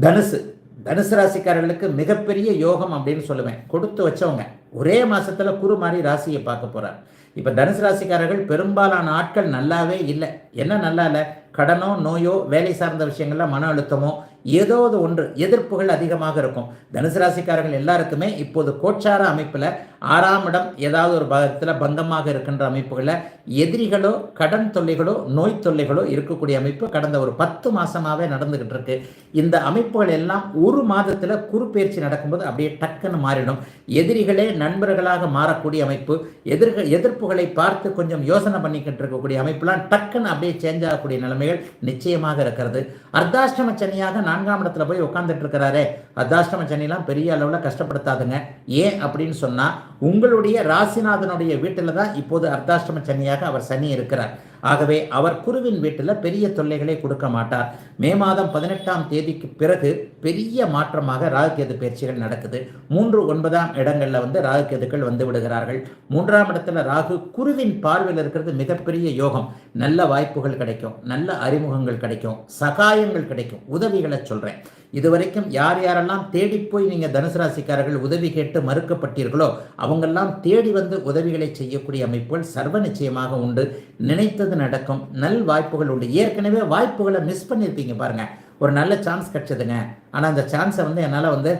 தனுசு தனுசு ராசிக்காரர்களுக்கு மிகப்பெரிய யோகம் அப்படின்னு சொல்லுவேன். கொடுத்து வச்சவங்க. ஒரே மாசத்துல குரு மாதிரி ராசியை பார்க்க போறார். இப்போ தனுசு ராசிக்காரர்கள் பெரும்பாலான ஆட்கள் நல்லாவே இல்லை. என்ன நல்லா இல்லை? கடனோ நோயோ வேலை சார்ந்த விஷயங்கள்ல மன அழுத்தமோ ஏதாவது ஒன்று எதிர்ப்புகள் அதிகமாக இருக்கும். தனுசு ராசிக்காரர்கள் எல்லாருக்குமே இப்போது கோச்சார அமைப்பில் ஆறாம் இடம் ஏதாவது ஒரு பாகத்தில் பங்கமாக இருக்கின்ற அமைப்புகளில் எதிரிகளோ கடன் தொல்லைகளோ நோய் தொல்லைகளோ இருக்கக்கூடிய அமைப்பு கடந்த ஒரு பத்து மாசமாவே நடந்துகிட்டு இருக்கு. இந்த அமைப்புகள் எல்லாம் ஒரு மாதத்தில் குறுப்பெயர்ச்சி நடக்கும்போது அப்படியே டக்குன்னு மாறிடும். எதிரிகளே நண்பர்களாக மாறக்கூடிய அமைப்பு எதிர்க எதிர்ப்புகளை பார்த்து கொஞ்சம் யோசனை பண்ணிக்கிட்டு இருக்கக்கூடிய அமைப்புலாம் டக்குன்னு அப்படியே சேஞ்ச் ஆகக்கூடிய நிலைமைகள் நிச்சயமாக இருக்கிறது. அர்த்தாஷ்டம சனியாக நான்காம் இடத்துல போய் உட்காந்துட்டு இருக்கிறாரே. அர்த்தாஷ்டம சனிலாம் பெரிய அளவில் கஷ்டப்படுத்தாதுங்க. ஏன் அப்படின்னு சொன்னால் உங்களுடைய ராசிநாதனுடைய வீட்டில் தான் இப்போது அர்த்தாஷ்டம சனியாக அவர் சனி இருக்கிறார். ஆகவே அவர் குருவின் வீட்டில் பெரிய தொல்லைகளை கொடுக்க மாட்டார். மே மாதம் பதினெட்டாம் தேதிக்கு பிறகு பெரிய மாற்றமாக ராகுகேது பயிற்சிகள் நடக்குது. மூன்று ஒன்பதாம் இடங்களில் வந்து ராகுகேதுக்கள் வந்து விடுகிறார்கள். மூன்றாம் இடத்துல ராகு குருவின் பார்வையில் இருக்கிறது மிகப்பெரிய யோகம். நல்ல வாய்ப்புகள் கிடைக்கும் நல்ல அறிமுகங்கள் கிடைக்கும் சகாயங்கள் கிடைக்கும். உதவிகளை சொல்கிறேன் இதுவரைக்கும் யார் யாரெல்லாம் தேடி போய் நீங்கள் தனுசு ராசிக்காரர்கள் உதவி கேட்டு மறுக்கப்பட்டீர்களோ அவங்கெல்லாம் தேடி வந்து உதவிகளை செய்யக்கூடிய அமைப்புகள் சர்வ நிச்சயமாக உண்டு. நினைத்தது நடக்கும். நல் வாய்ப்புகள் உண்டு. ஏற்கனவே வாய்ப்புகளை மிஸ் பண்ணியிருப்பீங்க பாருங்கள் ஒரு நல்ல சான்ஸ் கிடச்சதுங்க. ஆனால் அந்த சான்ஸை வந்து என்னால் வந்து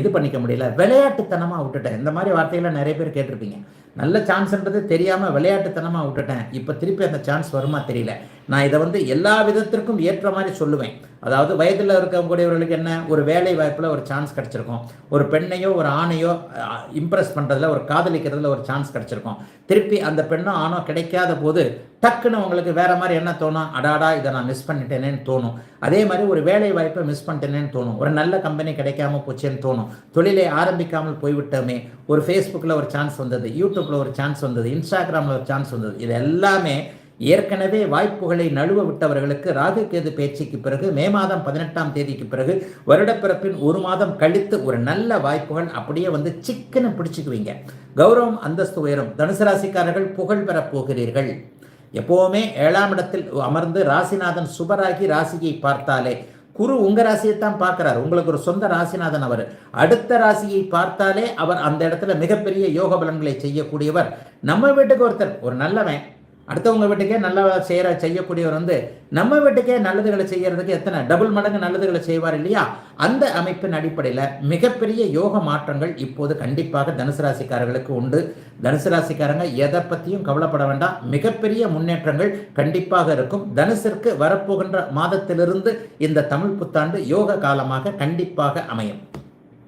இது பண்ணிக்க முடியல. விளையாட்டுத்தனமாக விட்டுட்டேன். இந்த மாதிரி வார்த்தைகளை நிறைய பேர் கேட்டிருப்பீங்க. நல்ல சான்ஸ்ன்றது தெரியாமல் விளையாட்டுத்தனமாக விட்டுட்டேன். இப்போ திருப்பி அந்த சான்ஸ் வருமா தெரியல. நான் இதை வந்து எல்லா விதத்திற்கும் ஏற்ற மாதிரி சொல்லுவேன். அதாவது வயதில் இருக்கக்கூடியவர்களுக்கு என்ன? ஒரு வேலை வாய்ப்பில் ஒரு சான்ஸ் கிடச்சிருக்கும். ஒரு பெண்ணையோ ஒரு ஆணையோ இம்ப்ரெஸ் பண்ணுறதுல ஒரு காதலிக்கிறதுல ஒரு சான்ஸ் கிடச்சிருக்கும். திருப்பி அந்த பெண்ணோ ஆணோ கிடைக்காத போது டக்குன்னு உங்களுக்கு வேற மாதிரி என்ன தோணும்? அடாடா இதை நான் மிஸ் பண்ணிட்டேனேன்னு தோணும். அதே மாதிரி ஒரு வேலை வாய்ப்பை மிஸ் பண்ணிட்டேனேன்னு தோணும். ஒரு நல்ல கம்பெனி கிடைக்காம போச்சேன்னு தோணும். தொழிலை ஆரம்பிக்காமல் போய்விட்டோமே. ஒரு ஃபேஸ்புக்கில் ஒரு சான்ஸ் வந்தது யூடியூப்பில் ஒரு சான்ஸ் வந்தது இன்ஸ்டாகிராமில் ஒரு சான்ஸ் வந்தது. இது எல்லாமே ஏற்கனவே வாய்ப்புகளை நழுவ விட்டவர்களுக்கு ராகு கேது பேச்சுக்கு பிறகு மே மாதம் பதினெட்டாம் தேதிக்கு பிறகு வருடப்பிறப்பின் ஒரு மாதம் கழித்து ஒரு நல்ல வாய்ப்புகள் அப்படியே வந்து சிக்கனை பிடிச்சிக்குவீங்க. கௌரவம் அந்தஸ்து உயரும். தனுசு ராசிக்காரர்கள் புகழ் பெறப் போகிறீர்கள். எப்போவுமே ஏழாம் இடத்தில் அமர்ந்து ராசிநாதன் சுபராகி ராசியை பார்த்தாலே குரு உங்க ராசியைத்தான் பார்க்கிறார். உங்களுக்கு ஒரு சொந்த ராசிநாதன் அவர். அடுத்த ராசியை பார்த்தாலே அவர் அந்த இடத்துல மிகப்பெரிய யோக பலன்களை செய்யக்கூடியவர். நம்ம வீட்டுக்கு ஒருத்தர் ஒரு நல்லவன். அடுத்தவங்க வீட்டுக்கே நல்லா செய்கிற செய்யக்கூடியவர் வந்து நம்ம வீட்டுக்கே நல்லதுகளை செய்யறதுக்கு எத்தனை டபுள் மடங்கு நல்லதுகளை செய்வார் இல்லையா? அந்த அமைப்பின் அடிப்படையில் மிகப்பெரிய யோக மாற்றங்கள் இப்போது கண்டிப்பாக தனுசு ராசிக்காரர்களுக்கு உண்டு. தனுசு ராசிக்காரங்க எதை பற்றியும் கவலைப்பட வேண்டாம். மிகப்பெரிய முன்னேற்றங்கள் கண்டிப்பாக இருக்கும். தனுசிற்கு வரப்போகின்ற மாதத்திலிருந்து இந்த தமிழ் புத்தாண்டு யோக காலமாக கண்டிப்பாக அமையும்.